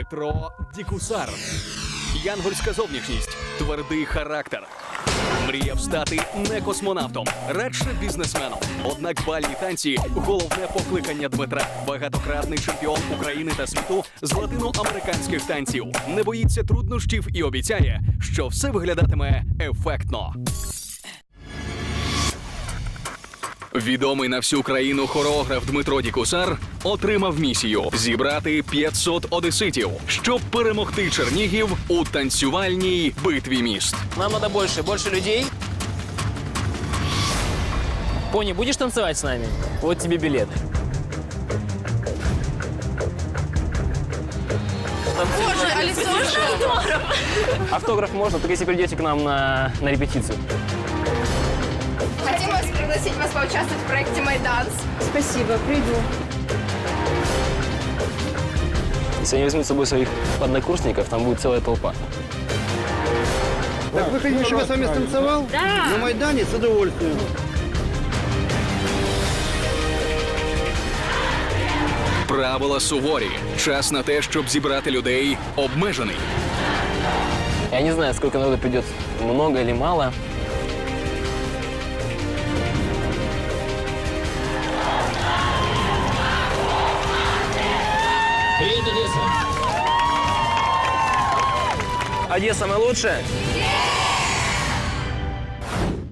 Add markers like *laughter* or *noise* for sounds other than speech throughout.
Дмитро Дікусар. Янгольська зовнішність, твердий характер. Мріяв стати не космонавтом, радше бізнесменом. Однак бальні танці головне покликання Дмитра. Багатократний чемпіон України та світу з латиноамериканських танців. Не боїться труднощів і обіцяє, що все виглядатиме ефектно. Відомий на всю країну хореограф Дмитро Дікусар отримав місію зібрати 500 одеситів, щоб перемогти Чернігів у танцювальній битві міст. Нам надо больше, больше людей. Пони, будешь танцевать с нами? Вот тебе билет. Боже, Алисоша! Автограф можно, только если придете к нам на, на репетицию. Пригласить вас поучаствовать в проекте «Майданс». Спасибо, приду. Если они возьмут с собой своих однокурсников, там будет целая толпа. Так вы хотите, чтобы я с вами станцевал? Да. На Майдане с удовольствием. Правила суворі. Час на те, щоб зібрати людей, обмежений. Я не знаю, сколько народу придет, много или мало. Одесса, мы лучше?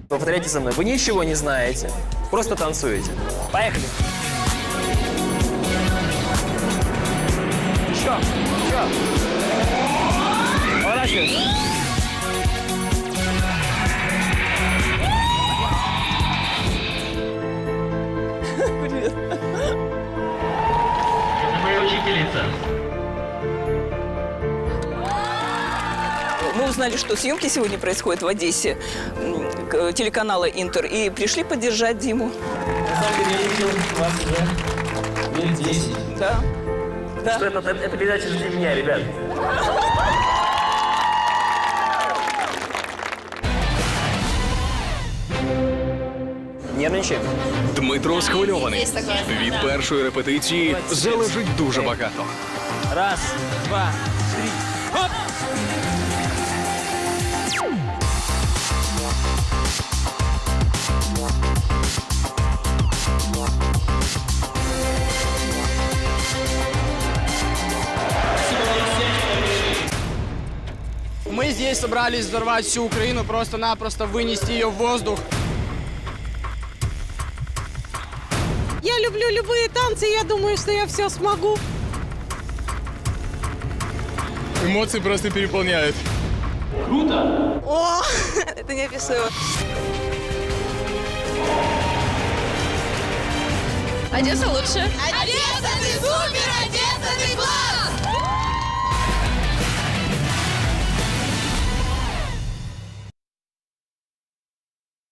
Повторяйте со мной. Вы ничего не знаете. Просто танцуете. Поехали. Еще, еще. Поворачивай. Мы узнали, что съемки сегодня происходят в Одессе м, к- телеканала Интер и пришли поддержать Диму. На самом деле я видел вас уже лет 10. Да. Да. Что это, это передача для меня, ребят. Нервничаем? Дмитро схвильований. Є таке. Від першої репетиції залежить дуже багато. Раз, два, Здесь собрались взорвать всю Украину, просто-напросто вынести ее в воздух. Я люблю любые танцы, я думаю, что я все смогу. Эмоции просто переполняют. О, *laughs* это неописуемо. Одесса лучше. Одесса, ты супер! Одесса, ты класс!